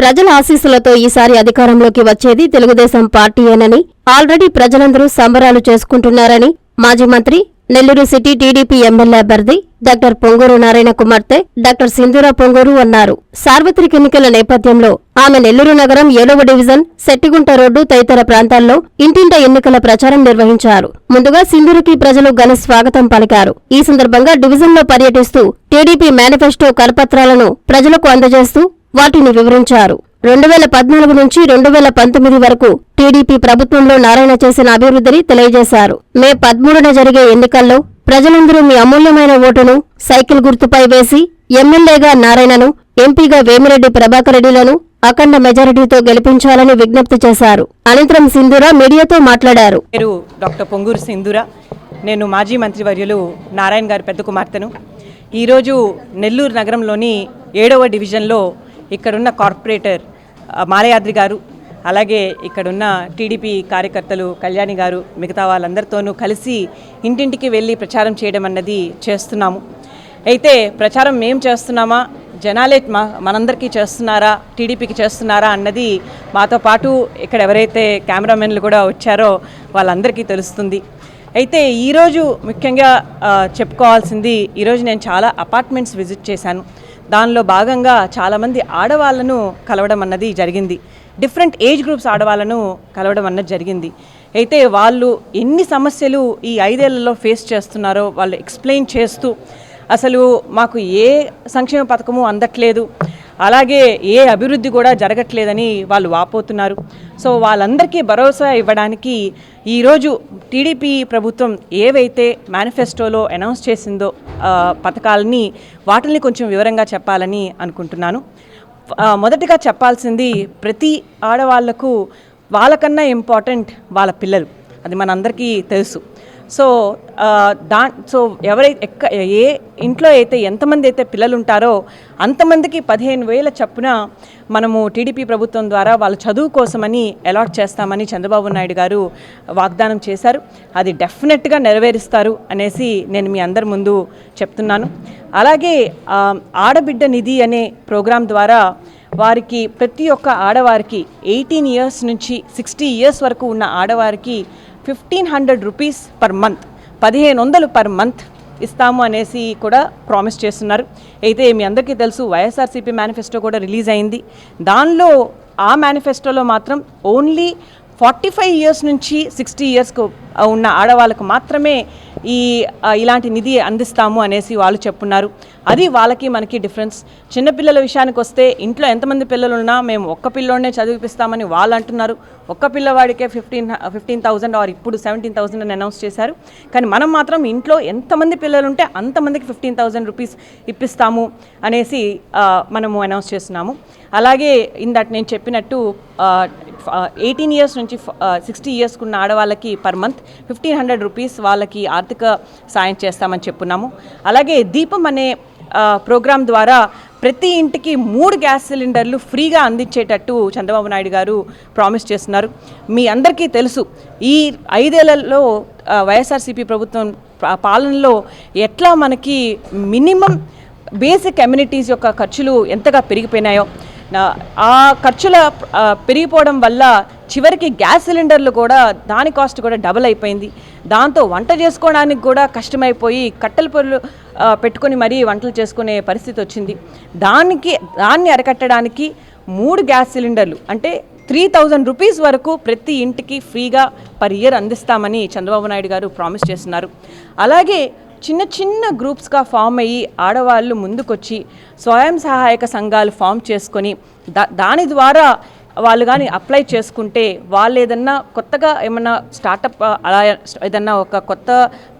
ప్రజల ఆశీస్సులతో ఈసారి అధికారంలోకి వచ్చేది తెలుగుదేశం పార్టీయేనని ఆల్రెడీ ప్రజలందరూ సంబరాలు చేసుకుంటున్నారని మాజీ మంత్రి నెల్లూరు సిటీ టీడీపీ ఎమ్మెల్యే అభ్యర్థి డాక్టర్ పొంగూరు నారాయణ కుమార్తె డాక్టర్ సింధూర పొంగూరు అన్నారు. సార్వత్రిక ఎన్నికల నేపథ్యంలో ఆమె నెల్లూరు నగరం ఏడవ డివిజన్ సెట్టిగుంట రోడ్డు తదితర ప్రాంతాల్లో ఇంటింట ఎన్నికల ప్రచారం నిర్వహించారు. ముందుగా సింధూరుకి ప్రజలు ఘన స్వాగతం పలికారు. ఈ సందర్భంగా డివిజన్లో పర్యటిస్తూ టీడీపీ మేనిఫెస్టో కరపత్రాలను ప్రజలకు అందజేస్తూ వాటిని వివరించారు. రెండు వేల పద్నాలుగు నుంచి రెండు వేల పంతొమ్మిది వరకు టీడీపీ ప్రభుత్వంలో నారాయణ చేసిన అభివృద్ధిని తెలియజేశారు. మే పదమూడున జరిగే ఎన్నికల్లో ప్రజలందరూ మీ అమూల్యమైన ఓటును సైకిల్ గుర్తుపై వేసి ఎమ్మెల్యేగా నారాయణను ఎంపీగా వేమిరెడ్డి ప్రభాకర్ రెడ్డిలను అఖండ మెజారిటీతో గెలిపించాలని విజ్ఞప్తి చేశారు. అనంతరం సింధుర మీడియాతో మాట్లాడారు. పేరు డాక్టర్ పొంగూరు సింధుర. నేను మాజీ మంత్రివర్యులు నారాయణ గారి పెద్ద కుమార్తెను. ఈరోజు నెల్లూరు నగరంలోని ఏడవ డివిజన్లో ఇక్కడున్న కార్పొరేటర్ మాలయాద్రి గారు అలాగే ఇక్కడున్న టీడీపీ కార్యకర్తలు కళ్యాణి గారు మిగతా వాళ్ళందరితోనూ కలిసి ఇంటింటికి వెళ్ళి ప్రచారం చేయడం అన్నది చేస్తున్నాము. అయితే ప్రచారం మేం చేస్తున్నామా? జనాలే మా మనందరికీ చేస్తున్నారా? టీడీపీకి చేస్తున్నారా? అన్నది మాతో పాటు ఇక్కడ ఎవరైతే కెమెరామెన్లు కూడా వచ్చారో వాళ్ళందరికీ తెలుస్తుంది. అయితే ఈరోజు ముఖ్యంగా చెప్పుకోవాల్సింది ఈరోజు నేను చాలా అపార్ట్మెంట్స్ విజిట్ చేశాను. దానిలో భాగంగా చాలామంది ఆడవాళ్ళను కలవడం అన్నది జరిగింది. డిఫరెంట్ ఏజ్ గ్రూప్స్ ఆడవాళ్ళను కలవడం అన్నది జరిగింది. అయితే వాళ్ళు ఎన్ని సమస్యలు ఈ ఐదేళ్ళలో ఫేస్ చేస్తున్నారో వాళ్ళు ఎక్స్ప్లెయిన్ చేస్తూ అసలు మాకు ఏ సంక్షేమ పథకము అందట్లేదు. అలాగే ఏ అభివృద్ధి కూడా జరగట్లేదని వాళ్ళు వాపోతున్నారు. సో వాళ్ళందరికీ భరోసా ఇవ్వడానికి ఈరోజు టీడీపీ ప్రభుత్వం ఏవైతే మేనిఫెస్టోలో అనౌన్స్ చేసిందో పథకాలని వాటిని కొంచెం వివరంగా చెప్పాలని అనుకుంటున్నాను. మొదటిగా చెప్పాల్సింది ప్రతి ఆడవాళ్ళకు వాళ్ళకన్నా ఇంపార్టెంట్ వాళ్ళ పిల్లలు. అది మనందరికీ తెలుసు. సో దా సో ఎవరైతే ఎక్క ఏ ఇంట్లో అయితే ఎంతమంది అయితే పిల్లలు ఉంటారో అంతమందికి పదిహేను వేల చప్పున మనము టీడీపీ ప్రభుత్వం ద్వారా వాళ్ళ చదువు కోసమని అలాట్ చేస్తామని చంద్రబాబు నాయుడు గారు వాగ్దానం చేశారు. అది డెఫినెట్గా నెరవేరుస్తారు అనేసి నేను మీ అందరి ముందు చెప్తున్నాను. అలాగే ఆడబిడ్డ నిధి అనే ప్రోగ్రాం ద్వారా వారికి ప్రతి ఒక్క ఆడవారికి ఎయిటీన్ ఇయర్స్ నుంచి సిక్స్టీ ఇయర్స్ వరకు ఉన్న ఆడవారికి fifteen hundred rupees per month పదిహేను వందలు పర్ మంత్ ఇస్తాము అనేసి కూడా ప్రామిస్ చేస్తున్నారు. అయితే మీ అందరికీ తెలుసు వైఎస్ఆర్సీపీ మేనిఫెస్టో కూడా రిలీజ్ అయింది. దానిలో ఆ మేనిఫెస్టోలో మాత్రం ఓన్లీ ఫార్టీ ఫైవ్ ఇయర్స్ నుంచి సిక్స్టీ ఇయర్స్కు ఉన్న ఆడవాళ్ళకు మాత్రమే ఈ ఇలాంటి నిధి అందిస్తాము అనేసి వాళ్ళు చెప్పున్నారు. అది వాళ్ళకి మనకి డిఫరెన్స్ చిన్నపిల్లల విషయానికి వస్తే ఇంట్లో ఎంతమంది పిల్లలు ఉన్నా మేము ఒక్క పిల్లోనే చదివిపిస్తామని వాళ్ళు అంటున్నారు. ఒక్క పిల్లవాడికే ఫిఫ్టీన్ ఫిఫ్టీన్ థౌసండ్ ఆర్ ఇప్పుడు సెవెంటీన్ థౌసండ్ అని అనౌన్స్ చేశారు. కానీ మనం మాత్రం ఇంట్లో ఎంతమంది పిల్లలు ఉంటే అంతమందికి ఫిఫ్టీన్ థౌసండ్ రూపీస్ ఇప్పిస్తాము అనేసి మనము అనౌన్స్ చేస్తున్నాము. అలాగే ఇందట నేను చెప్పినట్టు ఎయిటీన్ ఇయర్స్ నుంచి సిక్స్టీ ఇయర్స్కి ఉన్న ఆడవాళ్ళకి per month fifteen hundred rupees వాళ్ళకి ఆర్థిక సాయం చేస్తామని చెప్పున్నాము. అలాగే దీపం అనే ప్రోగ్రాం ద్వారా ప్రతి ఇంటికి మూడు గ్యాస్ సిలిండర్లు ఫ్రీగా అందించేటట్టు చంద్రబాబు నాయుడు గారు ప్రామిస్ చేస్తున్నారు. మీ అందరికీ తెలుసు ఈ ఐదేళ్ళలో వైఎస్ఆర్సీపీ ప్రభుత్వం పాలనలో ఎట్లా మనకి మినిమం బేసిక్ కమ్యూనిటీస్ యొక్క ఖర్చులు ఎంతగా పెరిగిపోయినాయో ఆ ఖర్చుల పెరిగిపోవడం వల్ల చివరికి గ్యాస్ సిలిండర్లు కూడా దాని కాస్ట్ కూడా డబుల్ అయిపోయింది. దాంతో వంట చేసుకోవడానికి కూడా కష్టమైపోయి కట్టెల పొరులు పెట్టుకొని మరీ వంటలు చేసుకునే పరిస్థితి వచ్చింది. దానికి దాన్ని అరికట్టడానికి మూడు గ్యాస్ సిలిండర్లు అంటే త్రీ థౌజండ్ రూపీస్ వరకు ప్రతి ఇంటికి ఫ్రీగా పర్ ఇయర్ అందిస్తామని చంద్రబాబు నాయుడు గారు ప్రామిస్ చేస్తున్నారు. అలాగే చిన్న చిన్న గ్రూప్స్గా ఫామ్ అయ్యి ఆడవాళ్ళు ముందుకొచ్చి స్వయం సహాయక సంఘాలు ఫామ్ చేసుకొని దా దాని ద్వారా వాళ్ళు కానీ అప్లై చేసుకుంటే వాళ్ళు ఏదన్నా కొత్తగా ఏమన్నా స్టార్టప్ అలా ఏదన్నా ఒక కొత్త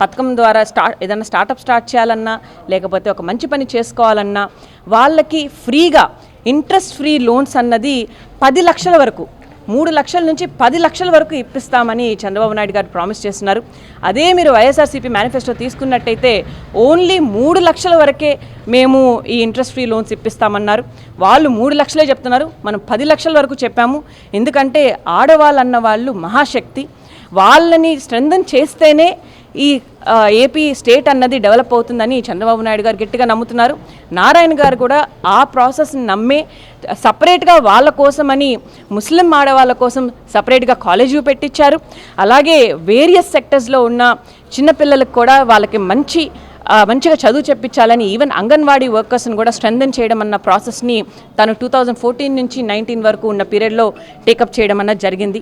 పథకం ద్వారా స్టార్ట్ ఏదన్నా స్టార్టప్ స్టార్ట్ చేయాలన్నా లేకపోతే ఒక మంచి పని చేసుకోవాలన్నా వాళ్ళకి ఫ్రీగా ఇంట్రెస్ట్ ఫ్రీ లోన్స్ అన్నది పది లక్షల వరకు మూడు లక్షల నుంచి పది లక్షల వరకు ఇప్పిస్తామని చంద్రబాబు నాయుడు గారు ప్రామిస్ చేస్తున్నారు. అదే మీరు వైఎస్ఆర్సీపీ మేనిఫెస్టో తీసుకున్నట్టయితే ఓన్లీ మూడు లక్షల వరకే మేము ఈ ఇంట్రెస్ట్ ఫ్రీ లోన్స్ ఇప్పిస్తామన్నారు. వాళ్ళు మూడు లక్షలే చెప్తున్నారు. మనం పది లక్షల వరకు చెప్పాము. ఎందుకంటే ఆడవాళ్ళు అన్న వాళ్ళు మహాశక్తి. వాళ్ళని స్ట్రెంథన్ చేస్తేనే ఈ ఏపీ స్టేట్ అన్నది డెవలప్ అవుతుందని చంద్రబాబు నాయుడు గారు గట్టిగా నమ్ముతున్నారు. నారాయణ గారు కూడా ఆ ప్రాసెస్ని నమ్మే సపరేట్గా వాళ్ళ కోసమని ముస్లిం ఆడవాళ్ళ కోసం సపరేట్గా కాలేజీ పెట్టించారు అలాగే వేరియస్ సెక్టర్స్లో ఉన్న చిన్నపిల్లలకు కూడా వాళ్ళకి మంచి మంచిగా చదువు చెప్పించాలని ఈవెన్ అంగన్వాడీ వర్కర్స్ని కూడా స్ట్రెంథన్ చేయడం అన్న ప్రాసెస్ని తను టూ థౌజండ్ ఫోర్టీన్ నుంచి నైన్టీన్ వరకు ఉన్న పీరియడ్లో టేకప్ చేయడం అన్నది జరిగింది.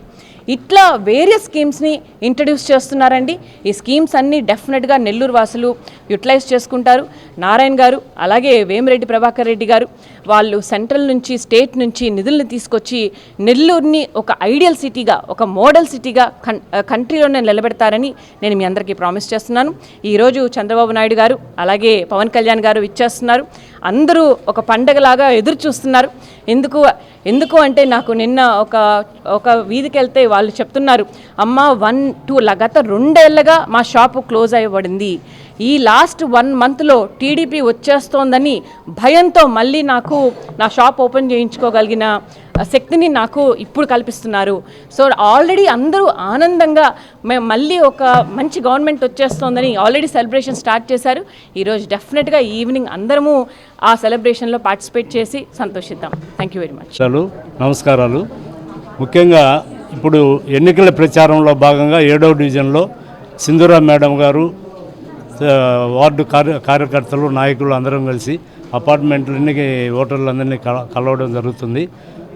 ఇట్లా వేరియస్ స్కీమ్స్ని ఇంట్రడ్యూస్ చేస్తున్నారండి. ఈ స్కీమ్స్ అన్నీ డెఫినెట్గా నెల్లూరు వాసులు యూటిలైజ్ చేసుకుంటారు. నారాయణ గారు అలాగే వేమిరెడ్డి ప్రభాకర్ రెడ్డి గారు వాళ్ళు సెంట్రల్ నుంచి స్టేట్ నుంచి నిధులను తీసుకొచ్చి నెల్లూరుని ఒక ఐడియల్ సిటీగా ఒక మోడల్ సిటీగా కన్ కంట్రీలోనే నిలబెడతారని నేను మీ అందరికీ ప్రామిస్ చేస్తున్నాను. ఈరోజు చంద్రబాబు నాయుడు గారు అలాగే పవన్ కళ్యాణ్ గారు ఇచ్చేస్తున్నారు అందరూ ఒక పండగలాగా ఎదురు చూస్తున్నారు. ఎందుకు ఎందుకు అంటే నాకు నిన్న ఒక ఒక వీధికి వెళ్తే వాళ్ళు చెప్తున్నారు అమ్మ వన్ టూ గత రెండేళ్ళుగా మా షాపు క్లోజ్ అయ్యబడింది. ఈ లాస్ట్ వన్ మంత్లో టీడీపీ వచ్చేస్తోందని భయంతో మళ్ళీ నాకు నా షాప్ ఓపెన్ చేయించుకోగలిగిన శక్తిని నాకు ఇప్పుడు కల్పిస్తున్నారు. సో ఆల్రెడీ అందరూ ఆనందంగా మేము మళ్ళీ ఒక మంచి గవర్నమెంట్ వచ్చేస్తోందని ఆల్రెడీ సెలబ్రేషన్ స్టార్ట్ చేశారు. ఈరోజు డెఫినెట్గా ఈవినింగ్ అందరము ఆ సెలబ్రేషన్లో పార్టిసిపేట్ చేసి సంతోషిద్దాం. థ్యాంక్ యూ వెరీ మచ్ చాలు నమస్కారాలు. ముఖ్యంగా ఇప్పుడు ఎన్నికల ప్రచారంలో భాగంగా ఏడవ డివిజన్లో సింధూరా మేడం గారు వార్డు కార్య కార్యకర్తలు నాయకులు అందరం కలిసి అపార్ట్మెంట్లన్నీ ఓటర్లందరినీ కల కలవడం జరుగుతుంది.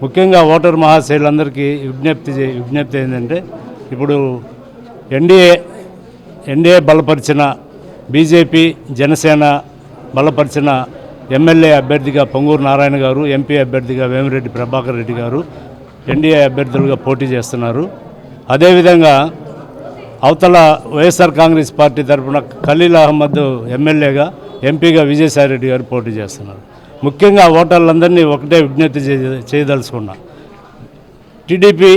ముఖ్యంగా ఓటర్ మహాశైలందరికీ విజ్ఞప్తి చే- విజ్ఞప్తి ఏంటంటే ఇప్పుడు ఎన్డీఏ ఎన్డీఏ బలపరిచిన బీజేపీ జనసేన బలపరిచిన ఎమ్మెల్యే అభ్యర్థిగా పొంగూరు నారాయణ గారు ఎంపీ అభ్యర్థిగా వేమిరెడ్డి ప్రభాకర్ రెడ్డి గారు ఎన్డీఏ అభ్యర్థులుగా పోటీ చేస్తున్నారు. అదేవిధంగా అవతల వైఎస్ఆర్ కాంగ్రెస్ పార్టీ తరఫున ఖలీల్ అహ్మద్ ఎమ్మెల్యేగా ఎంపీగా విజయసాయిరెడ్డి గారు పోటీ చేస్తున్నారు. ముఖ్యంగా ఓటర్లందరినీ ఒకటే విజ్ఞప్తి చేయదలుచుకున్నా. టీడీపీ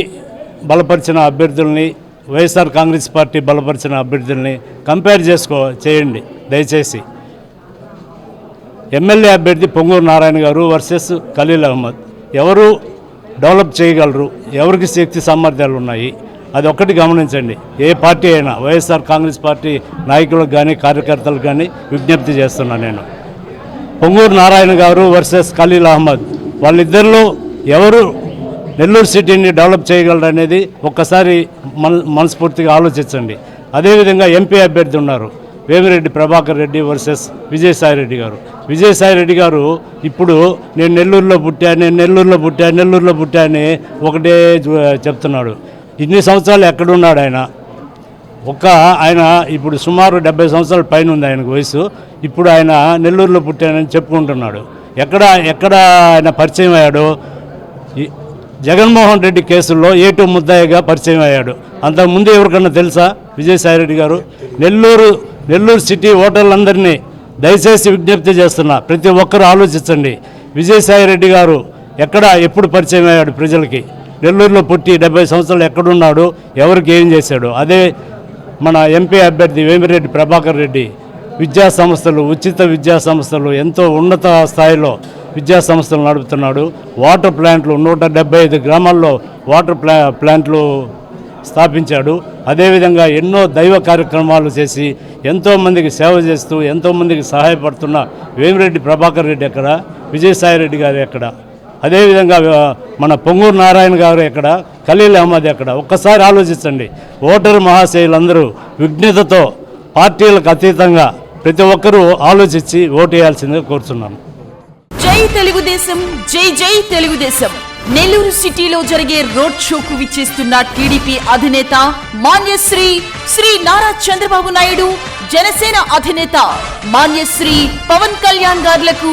బలపరిచిన అభ్యర్థుల్ని వైఎస్ఆర్ కాంగ్రెస్ పార్టీ బలపరిచిన అభ్యర్థుల్ని కంపేర్ చేసుకో చేయండి. దయచేసి. ఎమ్మెల్యే అభ్యర్థి పొంగూరు నారాయణ గారు వర్సెస్ ఖలీల్ అహ్మద్. ఎవరు డెవలప్ చేయగలరు? ఎవరికి శక్తి సామర్థ్యాలు ఉన్నాయి? అది ఒక్కటి గమనించండి. ఏ పార్టీ అయినా వైఎస్ఆర్ కాంగ్రెస్ పార్టీ నాయకులకు కానీ కార్యకర్తలకు కానీ విజ్ఞప్తి చేస్తున్నా నేను. పొంగూరు నారాయణ గారు వర్సెస్ ఖలీల్ అహ్మద్. వాళ్ళిద్దరిలో ఎవరు నెల్లూరు సిటీని డెవలప్ చేయగలరు అనేది ఒక్కసారి మన మనస్ఫూర్తిగా ఆలోచించండి. అదేవిధంగా ఎంపీ అభ్యర్థి ఉన్నారు. వేమిరెడ్డి ప్రభాకర్ రెడ్డి వర్సెస్ విజయసాయి రెడ్డి గారు. విజయసాయి రెడ్డి గారు ఇప్పుడు నేను నెల్లూరులో పుట్టా నేను నెల్లూరులో పుట్టా నెల్లూరులో పుట్టా అని ఒకటే చెప్తున్నాడు. ఇన్ని సంవత్సరాలు ఎక్కడున్నాడు ఆయన? ఒక్క ఆయన ఇప్పుడు సుమారు డెబ్బై సంవత్సరాల పైన ఉంది ఆయనకు వయసు ఇప్పుడు ఆయన నెల్లూరులో పుట్టానని చెప్పుకుంటున్నాడు. ఎక్కడ ఎక్కడ ఆయన పరిచయం అయ్యాడు? జగన్మోహన్ రెడ్డి కేసుల్లో ఏటు ముద్దాయిగా పరిచయం అయ్యాడు. అంతకుముందు ఎవరికన్నా తెలుసా విజయసాయిరెడ్డి గారు? నెల్లూరు నెల్లూరు సిటీ ఓటర్లందరినీ దయచేసి విజ్ఞప్తి చేస్తున్నా. ప్రతి ఒక్కరూ ఆలోచించండి. విజయసాయిరెడ్డి గారు ఎక్కడ ఎప్పుడు పరిచయం అయ్యాడు ప్రజలకి? నెల్లూరులో పుట్టి డెబ్బై సంవత్సరాలు ఎక్కడున్నాడు? ఎవరికి ఏం చేశాడు? అదే మన ఎంపీ అభ్యర్థి వేమిరెడ్డి ప్రభాకర్ రెడ్డి విద్యా సంస్థలు ఉచిత విద్యా సంస్థలు ఎంతో ఉన్నత స్థాయిలో విద్యా సంస్థలు నడుపుతున్నాడు. వాటర్ ప్లాంట్లు నూట డెబ్బై ఐదు గ్రామాల్లో వాటర్ ప్లా ప్లాంట్లు స్థాపించాడు. అదేవిధంగా ఎన్నో దైవ కార్యక్రమాలు చేసి ఎంతోమందికి సేవ చేస్తూ ఎంతోమందికి సహాయపడుతున్న వేమిరెడ్డి ప్రభాకర్ రెడ్డి ఎక్కడ? విజయసాయి రెడ్డి గారు ఎక్కడ? అదేవిధంగా మన పొంగూరు నారాయణ గారు ఎక్కడ? ఖలీల్ అహ్మద్ ఎక్కడ? ఒక్కసారి ఆలోచించండి. ఓటరు మహాశయులందరూ విఘ్నతతో పార్టీలకు అతీతంగా ప్రతి ఒక్కరూ ఆలోచించి ఓటు వేయాల్సిందిగా కోరుతున్నాను జై తెలుగుదేశం జై జై తెలుగుదేశం. నెల్లూరు సిటీలో జరిగే రోడ్ షోకు విచ్చేస్తున్న టీడీపీ అధినేత మాన్యశ్రీ శ్రీ నారా చంద్రబాబు నాయుడు జనసేన అధినేత మాన్యశ్రీ పవన్ కళ్యాణ్ గారులకు